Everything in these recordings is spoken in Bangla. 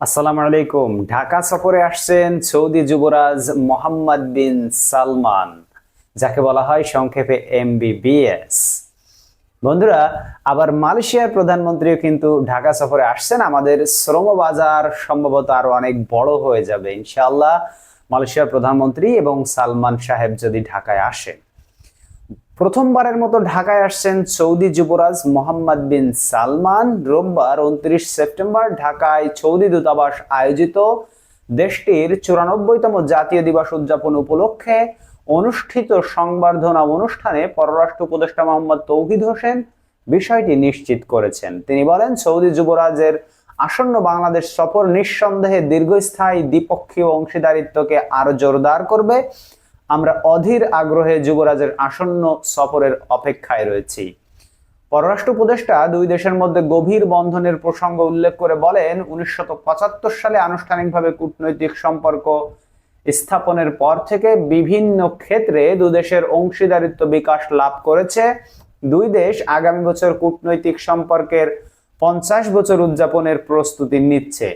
আসসালামু আলাইকুম। ঢাকা সফরে আসছেন সৌদি যুবরাজ মোহাম্মদ বিন সালমান, যাকে বলা হয় সংক্ষেপে এমবিবিএস। বন্ধুরা, আবার মালয়েশিয়ার প্রধানমন্ত্রীও কিন্তু ঢাকা সফরে আসছেন। আমাদের শ্রম বাজার সম্ভবত আরও অনেক বড় হয়ে যাবে, ইনশাআল্লাহ। মালয়েশিয়ার প্রধানমন্ত্রী এবং সালমান সাহেব যদি ঢাকায় আসেন। প্রথমবারের মতো ঢাকায় আসছেন সৌদি যুবরাজ মোহাম্মদ বিন সালমান। রোববার উনত্রিশ সেপ্টেম্বর ঢাকায় সৌদি দূতাবাস আয়োজিত দেশটির চুরানব্বইতম জাতীয় দিবস উদযাপন উপলক্ষে অনুষ্ঠিত সংবর্ধনা অনুষ্ঠানে পররাষ্ট্র উপদেষ্টা মোহাম্মদ তৌহিদ হোসেন বিষয়টি নিশ্চিত করেছেন। তিনি বলেন, সৌদি যুবরাজের আসন্ন বাংলাদেশ সফর নিঃসন্দেহে দীর্ঘস্থায়ী দ্বিপক্ষীয় অংশীদারিত্বকে আরও জোরদার করবে। আমরা অধীর আগ্রহে যুবরাজের আসন্ন সফরের অপেক্ষায় রয়েছি। পররাষ্ট্র উপদেষ্টা দুই দেশের মধ্যে গভীর বন্ধনের প্রসঙ্গ উল্লেখ করে বলেন, উনিশশো পঁচাত্তর সালে আনুষ্ঠানিকভাবে কূটনৈতিক সম্পর্ক স্থাপনের পর থেকে বিভিন্ন ক্ষেত্রে দুদেশের অংশীদারিত্ব বিকাশ লাভ করেছে। দুই দেশ আগামী বছর কূটনৈতিক সম্পর্কের পঞ্চাশ বছর উদযাপনের প্রস্তুতি নিচ্ছে।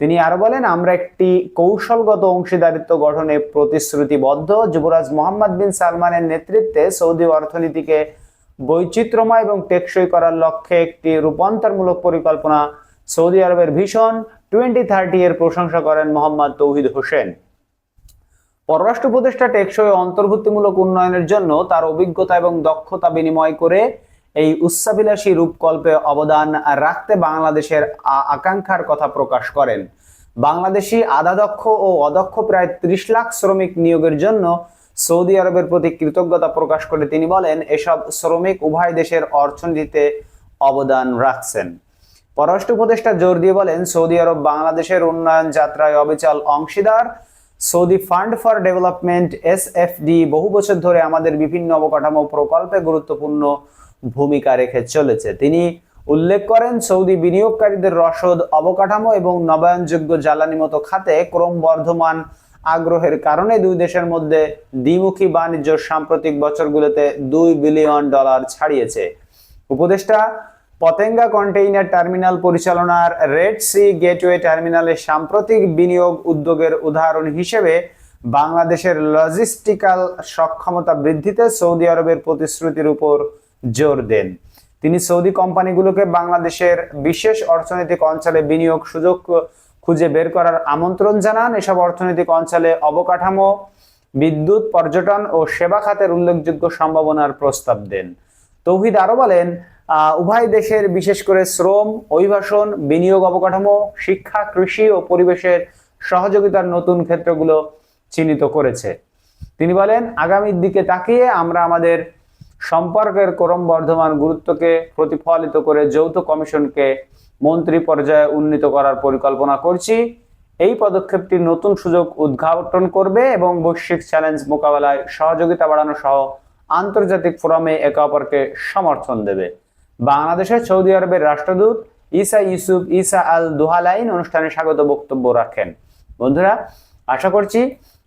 তিনি আরও বলেন, আমরা একটি কৌশলগত অংশীদারিত্ব গঠনে প্রতিশ্রুতিবদ্ধ। যুবরাজ মোহাম্মদ বিন সালমানের নেতৃত্বে সৌদি অর্থনীতিকে বৈচিত্র্যময় এবং টেকসই করার লক্ষ্যে একটি রূপান্তরমূলক পরিকল্পনা সৌদি আরবের ভীষণ টোয়েন্টি থার্টি এর প্রশংসা করেন মোহাম্মদ তৌহিদ হোসেন। পররাষ্ট্র উপদেষ্টা টেকসই অন্তর্ভুক্তিমূলক উন্নয়নের জন্য তার অভিজ্ঞতা এবং দক্ষতা বিনিময় করে এই উচ্চাভিলাষী রূপকল্পে অবদান রাখতে বাংলাদেশের আকাঙ্ক্ষার কথা প্রকাশ করেন। বাংলাদেশি আধাদক্ষ ও অদক্ষ প্রায় ত্রিশ লাখ শ্রমিক নিয়োগের জন্য সৌদি আরবের প্রতি কৃতজ্ঞতা প্রকাশ করে তিনি বলেন, এসব শ্রমিক উভয় দেশের অর্থনীতিতে অবদান রাখছেন। পররাষ্ট্র উপদেষ্টা জোর দিয়ে বলেন, সৌদি আরব বাংলাদেশের উন্নয়ন যাত্রায় অবিচল অংশীদার। Saudi fund for development, S বহু বছর ধরে আমাদের বিভিন্ন অবকাঠামো প্রকল্পে গুরুত্বপূর্ণ ভূমিকা রেখে চলেছে। তিনি উল্লেখ করেন, সৌদি বিনিয়োগকারীদের রসদ, অবকাঠামো এবং নবায়নযোগ্য জ্বালানি মতো খাতে ক্রমবর্ধমান আগ্রহের কারণে দুই দেশের মধ্যে দ্বিমুখী বাণিজ্য সাম্প্রতিক বছরগুলোতে দুই বিলিয়ন ডলার ছাড়িয়েছে। উপদেষ্টা পতেঙ্গা কন্টেইনার টার্মিনাল পরিচালনার রেড সি গেটওয়ে টার্মিনালে সাম্প্রতিক বিনিয়োগ উদ্যোগের উদাহরণ হিসেবে বাংলাদেশের লজিস্টিক্যাল সক্ষমতা বৃদ্ধিতে সৌদি আরবের প্রতিশ্রুতির উপর জোর দেন। তিনি সৌদি কোম্পানিগুলোকে বাংলাদেশের বিশেষ অর্থনৈতিক অঞ্চলে বিনিয়োগ সুযোগ খুঁজে বের করার আমন্ত্রণ জানান। এসব অর্থনৈতিক অঞ্চলে অবকাঠামো, বিদ্যুৎ, পর্যটন ও সেবা খাতের উল্লেখযোগ্য সম্ভাবনার প্রস্তাব দেন। তৌহিদ আরও বলেন উভয় দেশের বিশেষ করে শ্রম, অভিবাসন, বিনিয়োগ অবকাঠামো, শিক্ষা, কৃষি ও পরিবেশের সহযোগিতার নতুন ক্ষেত্রগুলো চিহ্নিত করেছে। তিনি বলেন, আগামীর দিকে তাকিয়ে আমরা আমাদের সম্পর্কের ক্রমবর্ধমান গুরুত্বকে প্রতিফলিত করে যৌথ কমিশনকে মন্ত্রী পর্যায়ে উন্নীত করার পরিকল্পনা করছি। এই পদক্ষেপটি নতুন সুযোগ উদ্ঘাটন করবে এবং বৈশ্বিক চ্যালেঞ্জ মোকাবেলায় সহযোগিতা বাড়ানো সহ আন্তর্জাতিক ফোরামে একে অপরকে সমর্থন দেবে। বাংলাদেশের সৌদি আরবের রাষ্ট্রদূত ইসা ইউসুফ ইসা আল দুহালাইন অনুষ্ঠানে স্বাগত বক্তব্য রাখেন। বন্ধুরা, আশা করছি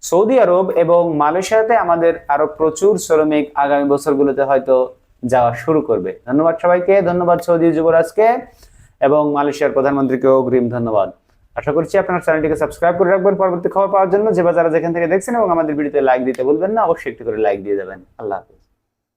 সৌদি আরব এবং মালয়েশিয়াতে আমাদের আরও প্রচুর শ্রমিক আগামী বছরগুলোতে হয়তো যাওয়া শুরু করবে। ধন্যবাদ সবাইকে, ধন্যবাদ সৌদি যুবরাজকে এবং মালয়েশিয়ার প্রধানমন্ত্রীকে অগ্রিম ধন্যবাদ। আশা করছি আপনার চ্যানেলটিকে সাবস্ক্রাইব করে রাখবেন। পরবর্তী খবর পাওয়ার জন্য যে বা যারা যেখান থেকে দেখছেন এবং আমাদের ভিডিওতে লাইক দিতে বলবেন না, অবশ্যই একটি করে লাইক দিয়ে যাবেন। আল্লাহ হাফিজ।